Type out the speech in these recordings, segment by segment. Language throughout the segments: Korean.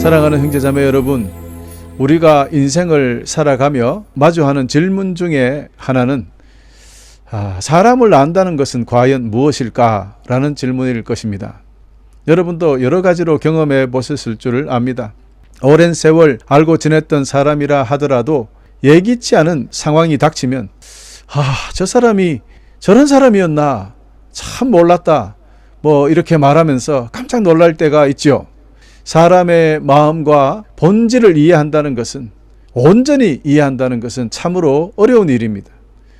사랑하는 형제자매 여러분, 우리가 인생을 살아가며 마주하는 질문 중에 하나는 아, 사람을 안다는 것은 과연 무엇일까라는 질문일 것입니다. 여러분도 여러 가지로 경험해 보셨을 줄을 압니다. 오랜 세월 알고 지냈던 사람이라 하더라도 예기치 않은 상황이 닥치면 아, 저 사람이 저런 사람이었나 참 몰랐다. 뭐 이렇게 말하면서 깜짝 놀랄 때가 있죠. 사람의 마음과 본질을 이해한다는 것은 온전히 이해한다는 것은 참으로 어려운 일입니다.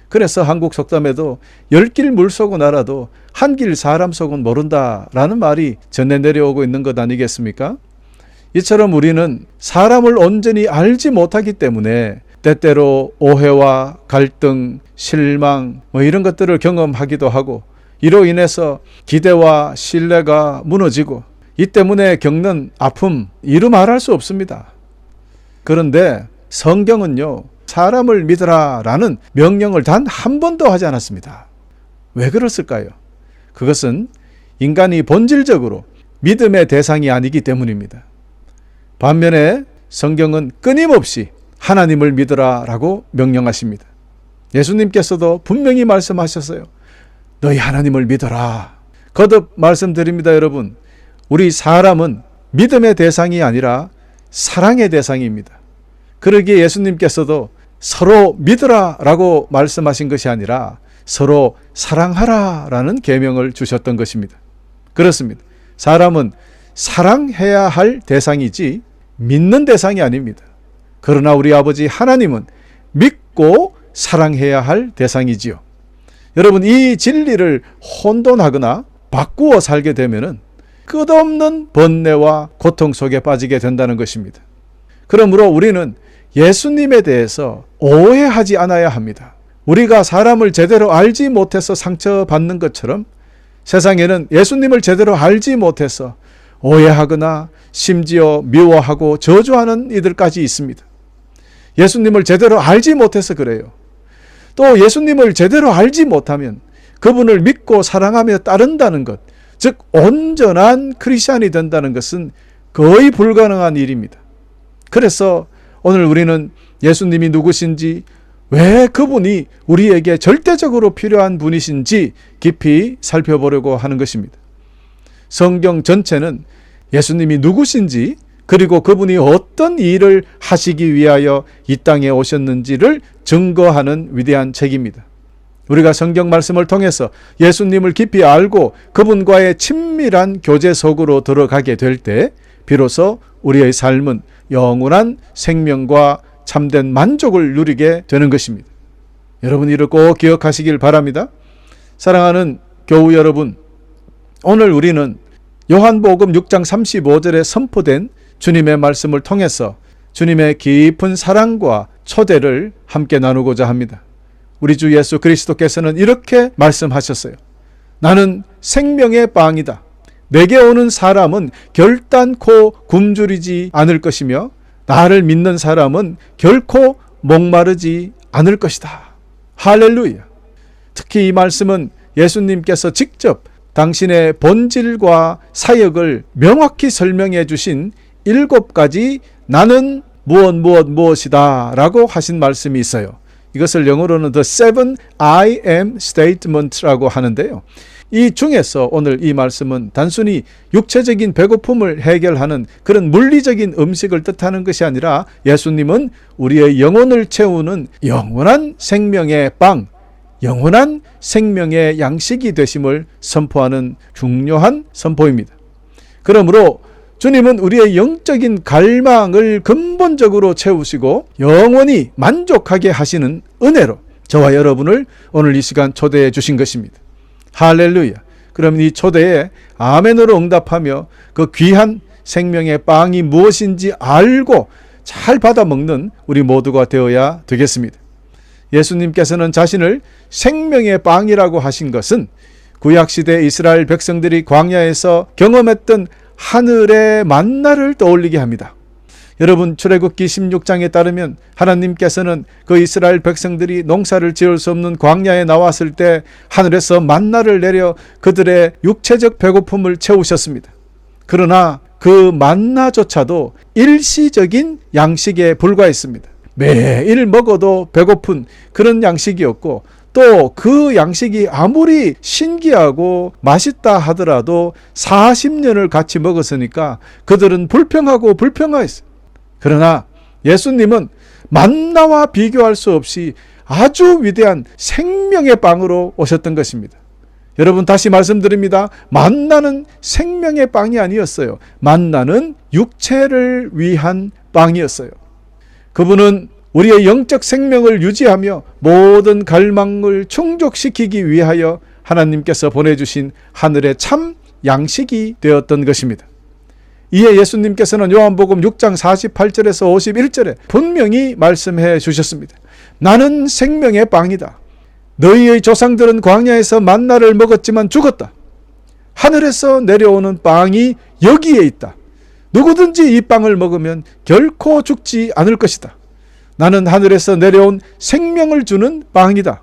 그래서 한국 속담에도 열 길 물속은 알아도 한 길 사람 속은 모른다라는 말이 전해 내려오고 있는 것 아니겠습니까? 이처럼 우리는 사람을 온전히 알지 못하기 때문에 때때로 오해와 갈등, 실망 뭐 이런 것들을 경험하기도 하고 이로 인해서 기대와 신뢰가 무너지고 이 때문에 겪는 아픔 이루 말할 수 없습니다. 그런데 성경은요, 사람을 믿으라 라는 명령을 단 한 번도 하지 않았습니다. 왜 그랬을까요? 그것은 인간이 본질적으로 믿음의 대상이 아니기 때문입니다. 반면에 성경은 끊임없이 하나님을 믿으라 라고 명령하십니다. 예수님께서도 분명히 말씀하셨어요. 너희 하나님을 믿어라. 거듭 말씀드립니다, 여러분. 우리 사람은 믿음의 대상이 아니라 사랑의 대상입니다. 그러기에 예수님께서도 서로 믿으라 라고 말씀하신 것이 아니라 서로 사랑하라 라는 계명을 주셨던 것입니다. 그렇습니다. 사람은 사랑해야 할 대상이지 믿는 대상이 아닙니다. 그러나 우리 아버지 하나님은 믿고 사랑해야 할 대상이지요. 여러분, 이 진리를 혼돈하거나 바꾸어 살게 되면은 끝없는 번뇌와 고통 속에 빠지게 된다는 것입니다. 그러므로 우리는 예수님에 대해서 오해하지 않아야 합니다. 우리가 사람을 제대로 알지 못해서 상처받는 것처럼 세상에는 예수님을 제대로 알지 못해서 오해하거나 심지어 미워하고 저주하는 이들까지 있습니다. 예수님을 제대로 알지 못해서 그래요. 또 예수님을 제대로 알지 못하면 그분을 믿고 사랑하며 따른다는 것, 즉 온전한 크리스천이 된다는 것은 거의 불가능한 일입니다. 그래서 오늘 우리는 예수님이 누구신지 왜 그분이 우리에게 절대적으로 필요한 분이신지 깊이 살펴보려고 하는 것입니다. 성경 전체는 예수님이 누구신지 그리고 그분이 어떤 일을 하시기 위하여 이 땅에 오셨는지를 증거하는 위대한 책입니다. 우리가 성경 말씀을 통해서 예수님을 깊이 알고 그분과의 친밀한 교제 속으로 들어가게 될 때 비로소 우리의 삶은 영원한 생명과 참된 만족을 누리게 되는 것입니다. 여러분 이를 꼭 기억하시길 바랍니다. 사랑하는 교우 여러분, 오늘 우리는 요한복음 6장 35절에 선포된 주님의 말씀을 통해서 주님의 깊은 사랑과 초대를 함께 나누고자 합니다. 우리 주 예수 그리스도께서는 이렇게 말씀하셨어요. 나는 생명의 빵이다. 내게 오는 사람은 결단코 굶주리지 않을 것이며 나를 믿는 사람은 결코 목마르지 않을 것이다. 할렐루야. 특히 이 말씀은 예수님께서 직접 당신의 본질과 사역을 명확히 설명해 주신 일곱 가지 나는 무엇 무엇 무엇이다 라고 하신 말씀이 있어요. 이것을 영어로는 The Seven I Am Statement라고 하는데요. 이 중에서 오늘 이 말씀은 단순히 육체적인 배고픔을 해결하는 그런 물리적인 음식을 뜻하는 것이 아니라 예수님은 우리의 영혼을 채우는 영원한 생명의 빵, 영원한 생명의 양식이 되심을 선포하는 중요한 선포입니다. 그러므로 주님은 우리의 영적인 갈망을 근본적으로 채우시고 영원히 만족하게 하시는 은혜로 저와 여러분을 오늘 이 시간 초대해 주신 것입니다. 할렐루야. 그럼 이 초대에 아멘으로 응답하며 그 귀한 생명의 빵이 무엇인지 알고 잘 받아 먹는 우리 모두가 되어야 되겠습니다. 예수님께서는 자신을 생명의 빵이라고 하신 것은 구약시대 이스라엘 백성들이 광야에서 경험했던 하늘의 만나를 떠올리게 합니다. 여러분 출애굽기 16장에 따르면 하나님께서는 그 이스라엘 백성들이 농사를 지을 수 없는 광야에 나왔을 때 하늘에서 만나를 내려 그들의 육체적 배고픔을 채우셨습니다. 그러나 그 만나조차도 일시적인 양식에 불과했습니다. 매일 먹어도 배고픈 그런 양식이었고 또 그 양식이 아무리 신기하고 맛있다 하더라도 40년을 같이 먹었으니까 그들은 불평하고 불평하였어요. 그러나 예수님은 만나와 비교할 수 없이 아주 위대한 생명의 빵으로 오셨던 것입니다. 여러분 다시 말씀드립니다. 만나는 생명의 빵이 아니었어요. 만나는 육체를 위한 빵이었어요. 그분은 우리의 영적 생명을 유지하며 모든 갈망을 충족시키기 위하여 하나님께서 보내주신 하늘의 참 양식이 되었던 것입니다. 이에 예수님께서는 요한복음 6장 48절에서 51절에 분명히 말씀해 주셨습니다. 나는 생명의 빵이다. 너희의 조상들은 광야에서 만나를 먹었지만 죽었다. 하늘에서 내려오는 빵이 여기에 있다. 누구든지 이 빵을 먹으면 결코 죽지 않을 것이다. 나는 하늘에서 내려온 생명을 주는 빵이다.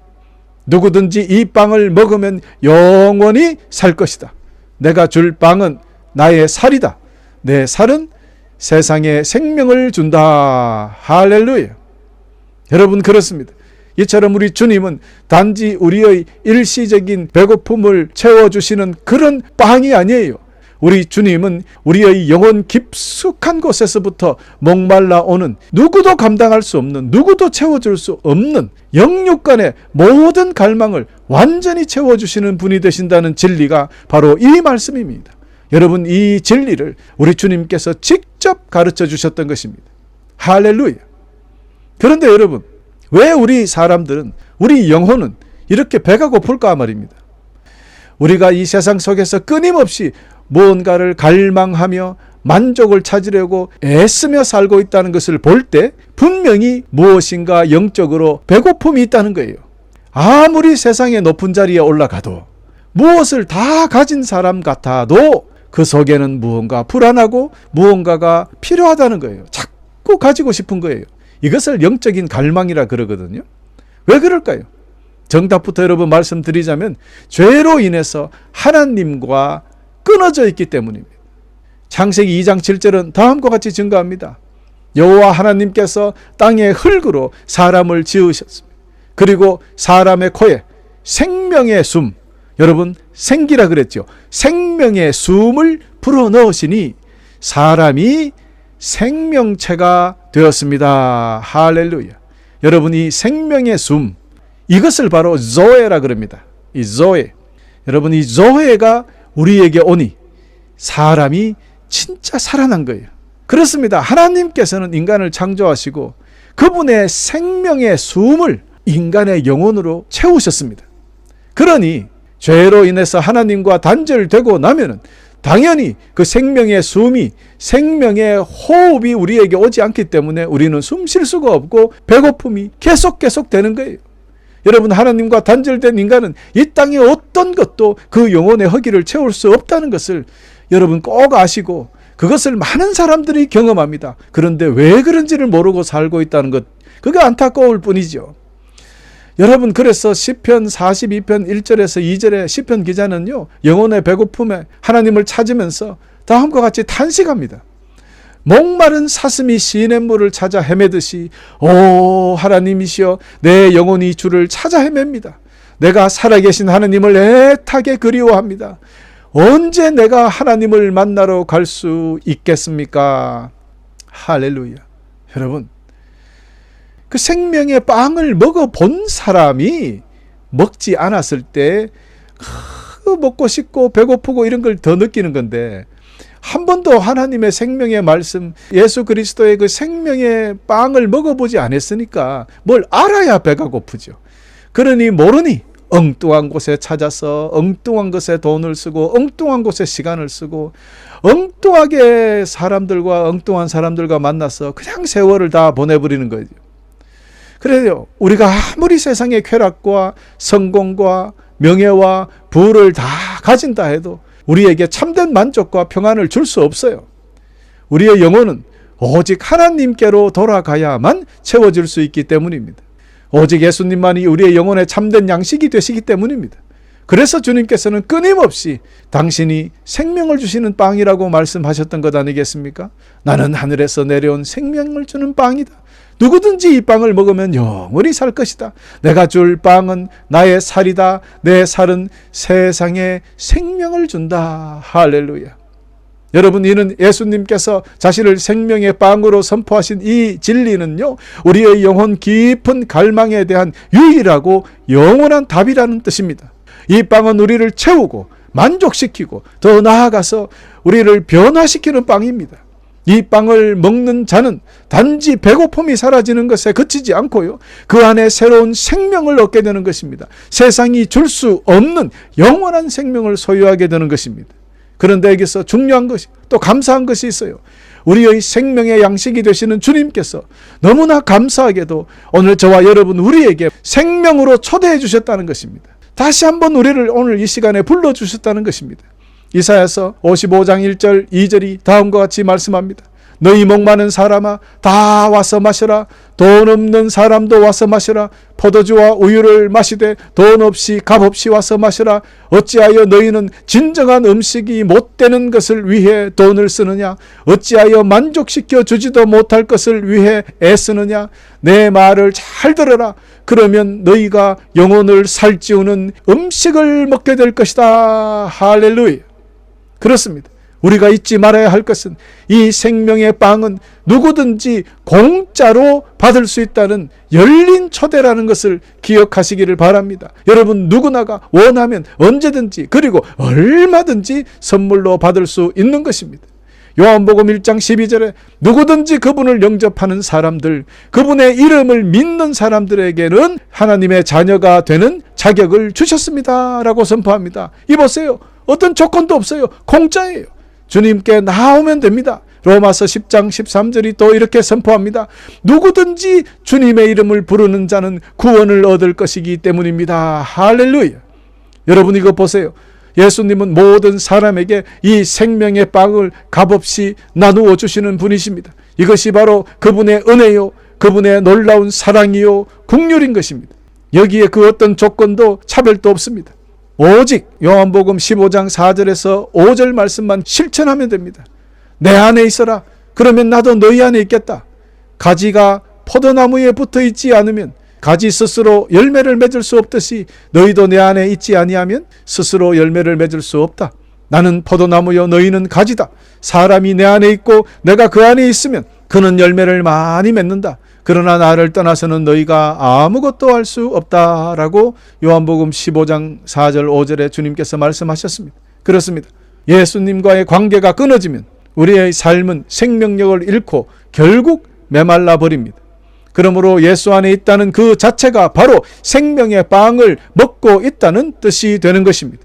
누구든지 이 빵을 먹으면 영원히 살 것이다. 내가 줄 빵은 나의 살이다. 내 살은 세상에 생명을 준다. 할렐루야. 여러분 그렇습니다. 이처럼 우리 주님은 단지 우리의 일시적인 배고픔을 채워주시는 그런 빵이 아니에요. 우리 주님은 우리의 영혼 깊숙한 곳에서부터 목말라 오는 누구도 감당할 수 없는 누구도 채워줄 수 없는 영육간의 모든 갈망을 완전히 채워주시는 분이 되신다는 진리가 바로 이 말씀입니다. 여러분 이 진리를 우리 주님께서 직접 가르쳐 주셨던 것입니다. 할렐루야. 그런데 여러분 왜 우리 사람들은 우리 영혼은 이렇게 배가 고플까 말입니다. 우리가 이 세상 속에서 끊임없이 무언가를 갈망하며 만족을 찾으려고 애쓰며 살고 있다는 것을 볼 때 분명히 무엇인가 영적으로 배고픔이 있다는 거예요. 아무리 세상의 높은 자리에 올라가도 무엇을 다 가진 사람 같아도 그 속에는 무언가 불안하고 무언가가 필요하다는 거예요. 자꾸 가지고 싶은 거예요. 이것을 영적인 갈망이라 그러거든요. 왜 그럴까요? 정답부터 여러분 말씀드리자면 죄로 인해서 하나님과 끊어져 있기 때문입니다. 창세기 2장 7절은 다음과 같이 증거합니다. 여호와 하나님께서 땅의 흙으로 사람을 지으셨습니다. 그리고 사람의 코에 생명의 숨, 여러분 생기라 그랬죠. 생명의 숨을 불어 넣으시니 사람이 생명체가 되었습니다. 할렐루야. 여러분 이 생명의 숨 이것을 바로 조에라 그럽니다. 이 조에. 여러분 이 조에가 우리에게 오니 사람이 진짜 살아난 거예요. 그렇습니다. 하나님께서는 인간을 창조하시고 그분의 생명의 숨을 인간의 영혼으로 채우셨습니다. 그러니 죄로 인해서 하나님과 단절되고 나면은 당연히 그 생명의 숨이 생명의 호흡이 우리에게 오지 않기 때문에 우리는 숨 쉴 수가 없고 배고픔이 계속 계속 되는 거예요. 여러분 하나님과 단절된 인간은 이 땅의 어떤 것도 그 영혼의 허기를 채울 수 없다는 것을 여러분 꼭 아시고 그것을 많은 사람들이 경험합니다. 그런데 왜 그런지를 모르고 살고 있다는 것 그게 안타까울 뿐이죠. 여러분 그래서 시편 42편 1절에서 2절에 시편 기자는요. 영혼의 배고픔에 하나님을 찾으면서 다음과 같이 탄식합니다. 목마른 사슴이 시냇물을 찾아 헤매듯이 오 하나님이시여 내 영혼이 주를 찾아 헤맵니다. 내가 살아계신 하나님을 애타게 그리워합니다. 언제 내가 하나님을 만나러 갈 수 있겠습니까? 할렐루야. 여러분 그 생명의 빵을 먹어본 사람이 먹지 않았을 때 먹고 싶고 배고프고 이런 걸 더 느끼는 건데 한 번도 하나님의 생명의 말씀, 예수 그리스도의 그 생명의 빵을 먹어보지 않았으니까 뭘 알아야 배가 고프죠. 그러니 모르니 엉뚱한 곳에 찾아서 엉뚱한 것에 돈을 쓰고 엉뚱한 곳에 시간을 쓰고 엉뚱하게 사람들과 엉뚱한 사람들과 만나서 그냥 세월을 다 보내버리는 거죠. 그래요. 우리가 아무리 세상의 쾌락과 성공과 명예와 부를 다 가진다 해도 우리에게 참된 만족과 평안을 줄 수 없어요. 우리의 영혼은 오직 하나님께로 돌아가야만 채워질 수 있기 때문입니다. 오직 예수님만이 우리의 영혼의 참된 양식이 되시기 때문입니다. 그래서 주님께서는 끊임없이 당신이 생명을 주시는 빵이라고 말씀하셨던 것 아니겠습니까? 나는 하늘에서 내려온 생명을 주는 빵이다. 누구든지 이 빵을 먹으면 영원히 살 것이다. 내가 줄 빵은 나의 살이다. 내 살은 세상에 생명을 준다. 할렐루야. 여러분 이는 예수님께서 자신을 생명의 빵으로 선포하신 이 진리는요. 우리의 영혼 깊은 갈망에 대한 유일하고 영원한 답이라는 뜻입니다. 이 빵은 우리를 채우고 만족시키고 더 나아가서 우리를 변화시키는 빵입니다. 이 빵을 먹는 자는 단지 배고픔이 사라지는 것에 그치지 않고요. 그 안에 새로운 생명을 얻게 되는 것입니다. 세상이 줄 수 없는 영원한 생명을 소유하게 되는 것입니다. 그런데 여기서 중요한 것이 또 감사한 것이 있어요. 우리의 생명의 양식이 되시는 주님께서 너무나 감사하게도 오늘 저와 여러분 우리에게 생명으로 초대해 주셨다는 것입니다. 다시 한번 우리를 오늘 이 시간에 불러 주셨다는 것입니다. 이사야서 55장 1절 2절이 다음과 같이 말씀합니다. 너희 목마른 사람아 다 와서 마셔라. 돈 없는 사람도 와서 마셔라. 포도주와 우유를 마시되 돈 없이 값 없이 와서 마셔라. 어찌하여 너희는 진정한 음식이 못 되는 것을 위해 돈을 쓰느냐? 어찌하여 만족시켜 주지도 못할 것을 위해 애쓰느냐? 내 말을 잘 들어라. 그러면 너희가 영혼을 살찌우는 음식을 먹게 될 것이다. 할렐루야 그렇습니다 우리가 잊지 말아야 할 것은 이 생명의 빵은 누구든지 공짜로 받을 수 있다는 열린 초대라는 것을 기억하시기를 바랍니다. 여러분 누구나가 원하면 언제든지 그리고 얼마든지 선물로 받을 수 있는 것입니다. 요한복음 1장 12절에 누구든지 그분을 영접하는 사람들, 그분의 이름을 믿는 사람들에게는 하나님의 자녀가 되는 자격을 주셨습니다. 라고 선포합니다. 이 보세요. 어떤 조건도 없어요. 공짜예요. 주님께 나오면 됩니다. 로마서 10장 13절이 또 이렇게 선포합니다. 누구든지 주님의 이름을 부르는 자는 구원을 얻을 것이기 때문입니다. 할렐루야. 여러분 이거 보세요. 예수님은 모든 사람에게 이 생명의 빵을 값없이 나누어 주시는 분이십니다. 이것이 바로 그분의 은혜요, 그분의 놀라운 사랑이요, 국률인 것입니다. 여기에 그 어떤 조건도 차별도 없습니다. 오직 요한복음 15장 4절에서 5절 말씀만 실천하면 됩니다. 내 안에 있어라. 그러면 나도 너희 안에 있겠다. 가지가 포도나무에 붙어 있지 않으면 가지 스스로 열매를 맺을 수 없듯이 너희도 내 안에 있지 아니하면 스스로 열매를 맺을 수 없다. 나는 포도나무요 너희는 가지다. 사람이 내 안에 있고 내가 그 안에 있으면 그는 열매를 많이 맺는다. 그러나 나를 떠나서는 너희가 아무것도 할 수 없다라고 요한복음 15장 4절 5절에 주님께서 말씀하셨습니다. 그렇습니다. 예수님과의 관계가 끊어지면 우리의 삶은 생명력을 잃고 결국 메말라 버립니다. 그러므로 예수 안에 있다는 그 자체가 바로 생명의 빵을 먹고 있다는 뜻이 되는 것입니다.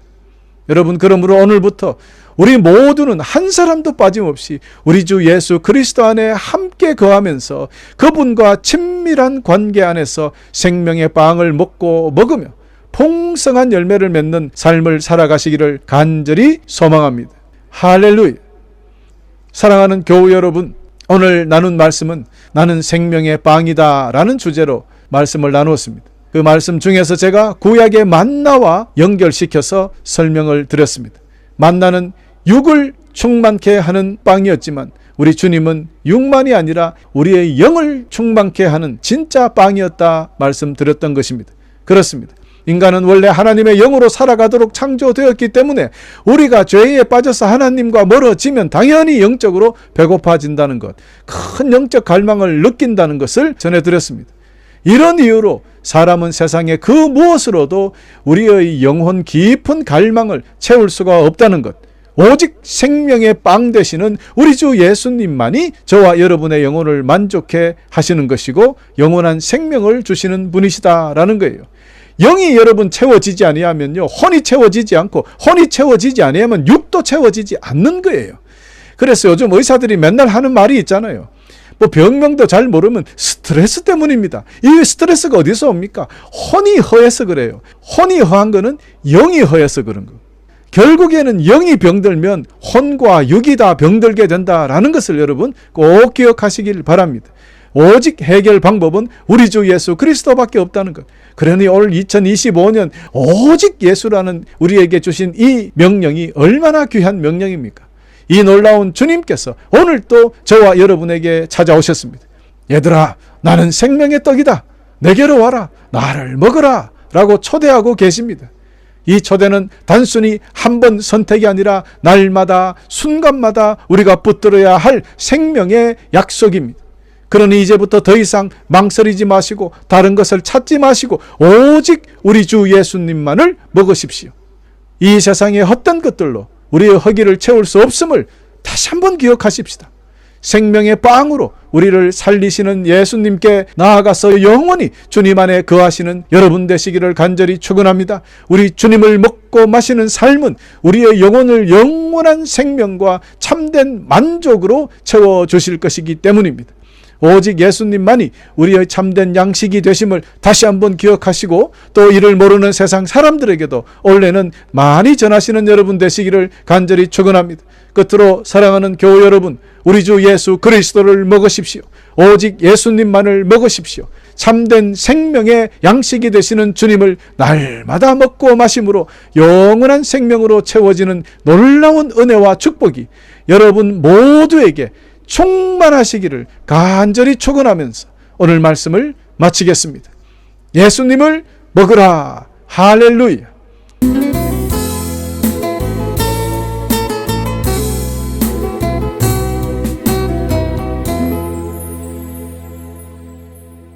여러분, 그러므로 오늘부터 우리 모두는 한 사람도 빠짐없이 우리 주 예수 그리스도 안에 함께 거하면서 그분과 친밀한 관계 안에서 생명의 빵을 먹고 먹으며 풍성한 열매를 맺는 삶을 살아가시기를 간절히 소망합니다. 할렐루야. 사랑하는 교우 여러분, 오늘 나눈 말씀은 나는 생명의 빵이다 라는 주제로 말씀을 나누었습니다. 그 말씀 중에서 제가 구약의 만나와 연결시켜서 설명을 드렸습니다. 만나는 육을 충만케 하는 빵이었지만 우리 주님은 육만이 아니라 우리의 영을 충만케 하는 진짜 빵이었다 말씀드렸던 것입니다. 그렇습니다. 인간은 원래 하나님의 영으로 살아가도록 창조되었기 때문에 우리가 죄에 빠져서 하나님과 멀어지면 당연히 영적으로 배고파진다는 것, 큰 영적 갈망을 느낀다는 것을 전해드렸습니다. 이런 이유로 사람은 세상의 그 무엇으로도 우리의 영혼 깊은 갈망을 채울 수가 없다는 것, 오직 생명의 빵 되시는 우리 주 예수님만이 저와 여러분의 영혼을 만족해 하시는 것이고 영원한 생명을 주시는 분이시다라는 거예요. 영이 여러분 채워지지 아니하면요. 혼이 채워지지 않고 혼이 채워지지 아니하면 육도 채워지지 않는 거예요. 그래서 요즘 의사들이 맨날 하는 말이 있잖아요. 뭐 병명도 잘 모르면 스트레스 때문입니다. 이 스트레스가 어디서 옵니까? 혼이 허해서 그래요. 혼이 허한 거는 영이 허해서 그런 거. 결국에는 영이 병들면 혼과 육이 다 병들게 된다라는 것을 여러분 꼭 기억하시길 바랍니다. 오직 해결 방법은 우리 주 예수 그리스도밖에 없다는 것. 그러니 올 2025년 오직 예수라는 우리에게 주신 이 명령이 얼마나 귀한 명령입니까? 이 놀라운 주님께서 오늘 또 저와 여러분에게 찾아오셨습니다. 얘들아, 나는 생명의 떡이다. 내게로 와라. 나를 먹어라. 라고 초대하고 계십니다. 이 초대는 단순히 한 번 선택이 아니라 날마다 순간마다 우리가 붙들어야 할 생명의 약속입니다. 그러니 이제부터 더 이상 망설이지 마시고 다른 것을 찾지 마시고 오직 우리 주 예수님만을 먹으십시오. 이 세상의 헛된 것들로 우리의 허기를 채울 수 없음을 다시 한번 기억하십시다. 생명의 빵으로 우리를 살리시는 예수님께 나아가서 영원히 주님 안에 거하시는 여러분 되시기를 간절히 축원합니다. 우리 주님을 먹고 마시는 삶은 우리의 영혼을 영원한 생명과 참된 만족으로 채워 주실 것이기 때문입니다. 오직 예수님만이 우리의 참된 양식이 되심을 다시 한번 기억하시고 또 이를 모르는 세상 사람들에게도 올해는 많이 전하시는 여러분 되시기를 간절히 축원합니다. 끝으로 사랑하는 교우 여러분, 우리 주 예수 그리스도를 먹으십시오. 오직 예수님만을 먹으십시오. 참된 생명의 양식이 되시는 주님을 날마다 먹고 마심으로 영원한 생명으로 채워지는 놀라운 은혜와 축복이 여러분 모두에게 충만하시기를 간절히 축원하면서 오늘 말씀을 마치겠습니다. 예수님을 먹으라. 할렐루야.